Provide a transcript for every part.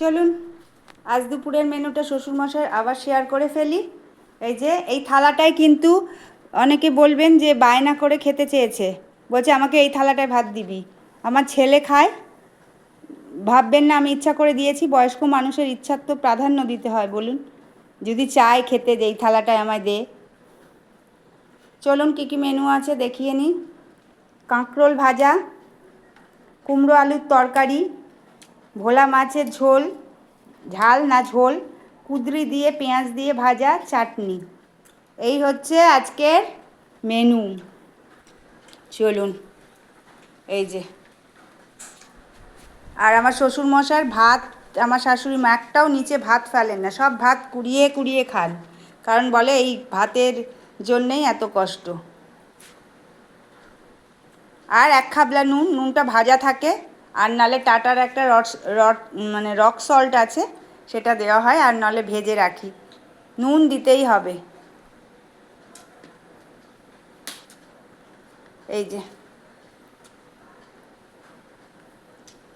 চলুন, আজ দুপুরের মেনুটা শ্বশুরমশাই আবার শেয়ার করে ফেলি। এই যে, এই থালাটাই কিন্তু অনেকে বলবেন যে বায়না করে খেতে চেয়েছে। বলছে, আমাকে এই থালাটায় ভাত দিবি। আমার ছেলে খায়। ভাববেন না, আমি ইচ্ছা করে দিয়েছি। বয়স্ক মানুষের ইচ্ছার তো প্রাধান্য দিতে হয়, বলুন। যদি চায় খেতে, যে এই থালাটায় আমায় দে। চলুন, কী কী মেনু আছে দেখিয়ে নিই। কাঁকরোল ভাজা, কুমড়ো আলুর তরকারি ভোলা মাছের ঝোল, ঝাল না ঝোল, কুদরি দিয়ে, পেঁয়াজ দিয়ে ভাজা চাটনি। এই হচ্ছে আজকের মেনু চলুন, এই যে। আর আমার শ্বশুর মশার ভাত, আমার শাশুড়ি মা একটাও নিচে ভাত ফেলেন না, সব ভাত কুড়িয়ে কুড়িয়ে খান। কারণ বলে এই ভাতের জন্যেই এত কষ্ট। আর এক খাবলা নুন, নুনটা ভাজা থাকে। আর নালে টাটার একটা রট রট মানে রক সল্ট আছে, সেটা দেওয়া হয়, আর নালে ভেজে রাখি। নুন দিতেই হবে। এই যে।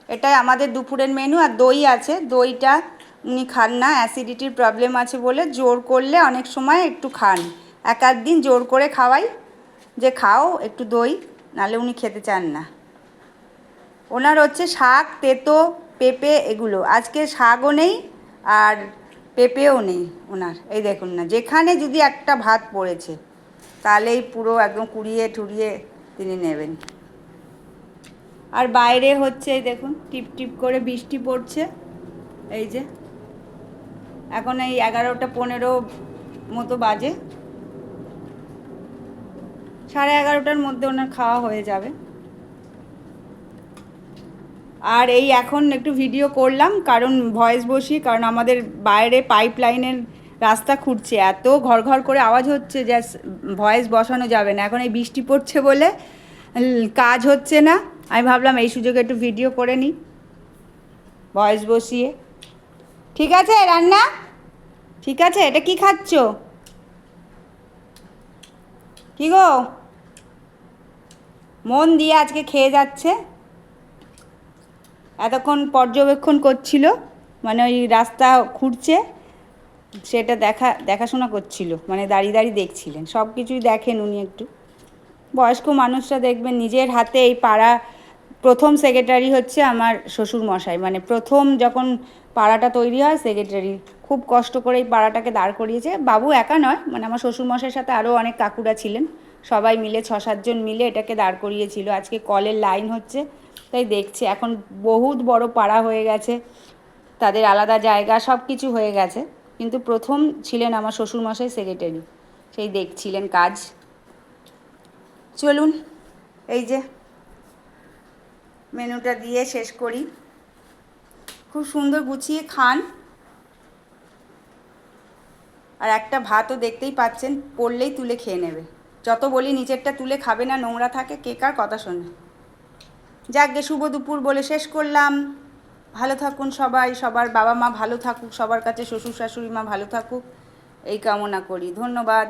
এটাই আমাদের দুপুরের মেনু আর দই আছে। দইটা উনি খান না অ্যাসিডিটির প্রবলেম আছে বলে জোর করলে অনেক সময় একটু খান। এক দিন জোর করে খাওয়াই, যে খাও একটু দই, নালে উনি খেতে চান না। ওনার হচ্ছে শাক, তেতো, পেঁপে এগুলো। আজকে শাকও নেই আর পেঁপেও নেই ওনার। এই দেখুন না, যেখানে যদি একটা ভাত পড়েছে, তাহলেই পুরো একদম কুড়িয়ে টুড়িয়ে তিনি নেবেন। আর বাইরে হচ্ছে, এই দেখুন, টিপ টিপ করে বৃষ্টি পড়ছে। এই যে, এখন এই এগারোটা পনেরো মতো বাজে। সাড়ে এগারোটার মধ্যে ওনার খাওয়া হয়ে যাবে। আর এই এখন একটু ভিডিও করলাম, কারণ ভয়েস বসি কারণ আমাদের বাইরে পাইপ লাইনের রাস্তা খুঁড়ছে। এত ঘর ঘর করে আওয়াজ হচ্ছে যে ভয়েস বসানো যাবে না। এখন এই বৃষ্টি পড়ছে বলে কাজ হচ্ছে না। আমি ভাবলাম এই সুযোগে একটু ভিডিও করে নিই ভয়েস বসিয়ে। ঠিক আছে, রান্না? ঠিক আছে, এটা কি খাচ্ছ? কি গো? মন দিয়ে আজকে খেয়ে যাচ্ছে। এতক্ষণ পর্যবেক্ষণ করছিল মানে ওই রাস্তা খুঁড়ছে, সেটা দেখা, দেখাশোনা করছিল মানে দাঁড়িয়ে দাঁড়িয়ে দেখছিলেন, সব কিছুই দেখেন উনি একটু। বয়স্ক মানুষরা দেখবেন, নিজের হাতে এই পাড়া, প্রথম সেক্রেটারি হচ্ছে আমার শ্বশুর মশাই মানে প্রথম যখন পাড়াটা তৈরি হয় সেক্রেটারি খুব কষ্ট করে এই পাড়াটাকে দাঁড় করিয়েছে। বাবু একা নয় মানে আমার শ্বশুর মশাইয়ের সাথে আরও অনেক কাকুরা ছিলেন, সবাই মিলে ছ সাতজন মিলে এটাকে দাঁড় করিয়েছিল। আজকে কলের লাইন হচ্ছে তাই দেখছে। এখন বহুত বড় পাড়া হয়ে গেছে। তাদের আলাদা জায়গা সব কিছু হয়ে গেছে। কিন্তু প্রথম ছিলেন আমার শ্বশুরমশাই সেক্রেটারি সেই দেখছিলেন কাজ। চলুন, এই যে মেনুটা দিয়ে শেষ করি। খুব সুন্দর গুছিয়ে খান। আর একটা ভাতও দেখতেই পাচ্ছেন, পড়লেই তুলে খেয়ে নেবে। যত বলি নিচেরটা তুলে খাবে না, নোংরা থাকে, কে কার কথা শোনে। যাকগে, শুভ দুপুর বলে শেষ করলাম। ভালো থাকুন সবাই, সবার বাবা মা ভালো থাকুক, সবার কাছে শ্বশুর শাশুড়ি মা ভালো থাকুক। এই কামনা করি, ধন্যবাদ।